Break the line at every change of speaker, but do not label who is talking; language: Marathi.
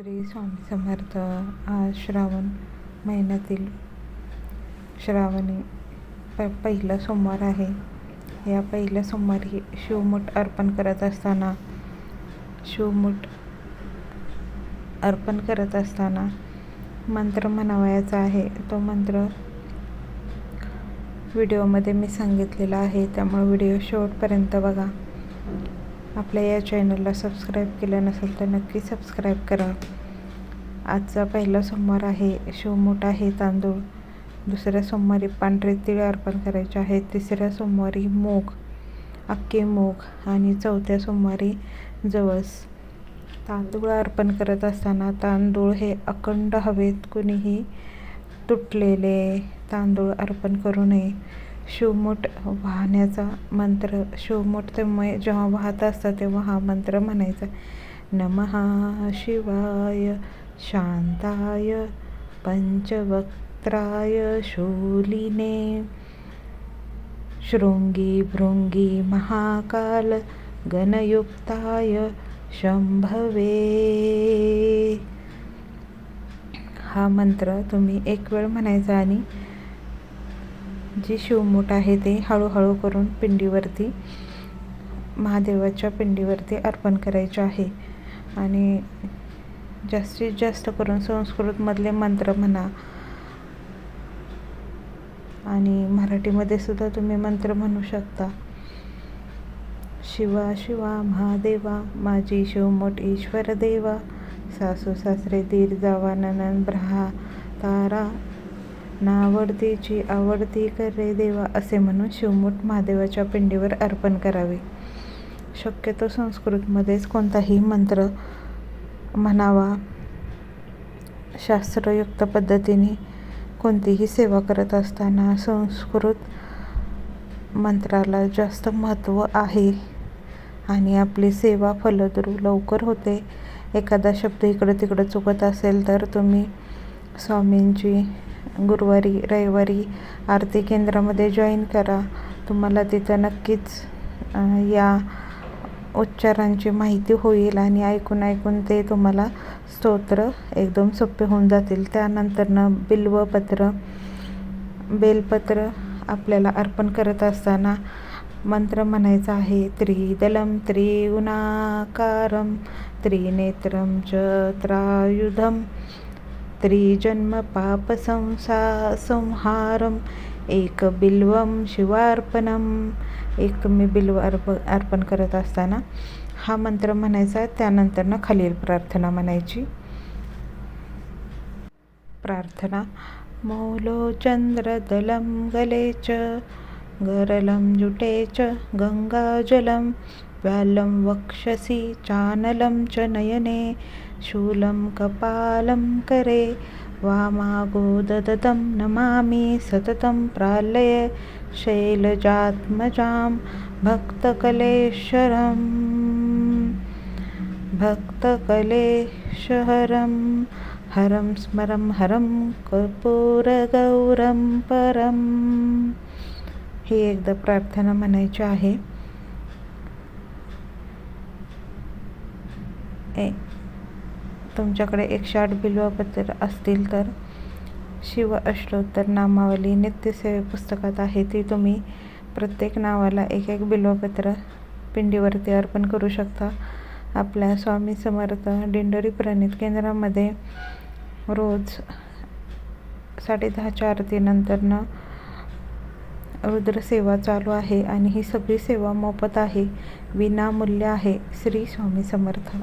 श्री स्वामी समर्थ आज श्रावण महिन्यातील श्रावणी प पहिला सोमवार आहे. या पहिल्या सोमवारी शिवमूठ अर्पण करत असताना शिवमूठ अर्पण करत असताना मंत्र म्हणावयाचा आहे. तो मंत्र व्हिडिओमध्ये मी सांगितलेला आहे. त्यामुळे व्हिडिओ शेवटपर्यंत बघा. आपल्या या चॅनलला सबस्क्राईब केलं नसेल तर नक्की सबस्क्राईब करा. आजचा पहिला सोमवार आहे. शिवमोठ आहे तांदूळ. दुसऱ्या सोमवारी पांढरे तिळ अर्पण करायचे आहे. तिसऱ्या सोमवारी मूग अख्खे मूग आणि चौथ्या सोमवारी जवस. तांदूळ अर्पण करत असताना तांदूळ हे अखंड हवेत कुणीही तुटलेले तांदूळ अर्पण करू नये. शिवमूठ वाहण्याचा मंत्र शिवमूठ मय जेव्हा वाहत असतं तेव्हा हा मंत्र म्हणायचा. नमः शिवाय शांताय पंचवक्त्राय शूलिने शृंगी भृंगी महाकाल गणयुक्ताय शंभवे. हा मंत्र तुम्ही एक वेळ म्हणायचा आणि जी शिवमूठ आहे ते हळूहळू करून पिंडीवरती महादेवाच्या पिंडीवरती अर्पण करायचे आहे. आणि जास्तीत जास्त करून संस्कृतमधले मंत्र म्हणा आणि मराठीमध्ये सुद्धा तुम्ही मंत्र म्हणू शकता. शिवा शिवा महादेवा माझी शिवमोठ ईश्वर देवा सासू सासरे दीर जावा ननन ब्रहा तारा नावडतीची आवडती करे देवा असे म्हणून शिवमूठ महादेवाच्या पिंडीवर अर्पण करावे. शक्यतो संस्कृतमध्येच कोणताही मंत्र म्हणावा. शास्त्रयुक्त पद्धतीने कोणतीही सेवा करत असताना संस्कृत मंत्राला जास्त महत्त्व आहे आणि आपली सेवा फलद्रू लवकर होते. एखादा शब्द इकडं तिकडं चुकत असेल तर तुम्ही स्वामींची गुरुवारी रविवारी आरती केंद्रामध्ये जॉईन करा. तुम्हाला तिथं नक्कीच या उच्चारांची माहिती होईल आणि ऐकून ऐकून ते तुम्हाला स्तोत्र एकदम सोपे होऊन जातील. त्यानंतरनं बिल्वपत्र बेलपत्र आपल्याला अर्पण करत असताना मंत्र म्हणायचा आहे त्रिदलम त्रिगुणाकारम त्रिनेत्रम च त्रायुधम त्रिजन्म पापसंसा संहारम एक बिल्वम शिवार्पणम एक मी बिल्व अर्प अर्पण करत असताना हा मंत्र म्हणायचा त्यानंतरनं खालील प्रार्थना म्हणायची. प्रार्थना मौलोचन्द्रदलं गले च गरलं जुटे च गंगाजलं व्यालं वक्षसि चानलं च नयने शूलं कपालं करे। वामागोददतं नमामि सततं प्रालय। शैलजात्मजां भक्तकलेश्वरं भक्तकलेशहरं हरं स्मरं हरं कर्पूरगौरं परम। ही एकदा प्रार्थना म्हणायची आहे। ए तुमच्याकडे एकशे आठ बिल्वपत्र असतील तर शिव अष्टोत्तर नामावली नित्यसेवे पुस्तकात आहे. ती तुम्ही प्रत्येक नावाला एक एक बिल्वपत्र पिंडीवरती अर्पण करू शकता. आपल्या स्वामी समर्थ दिंडोरी प्रणित केंद्रामध्ये रोज साडेदहाच्या आरतीनंतरनं रुद्रसेवा चालू आहे आणि ही सगळी सेवा मोफत आहे. विनामूल्य आहे. श्री स्वामी समर्थ.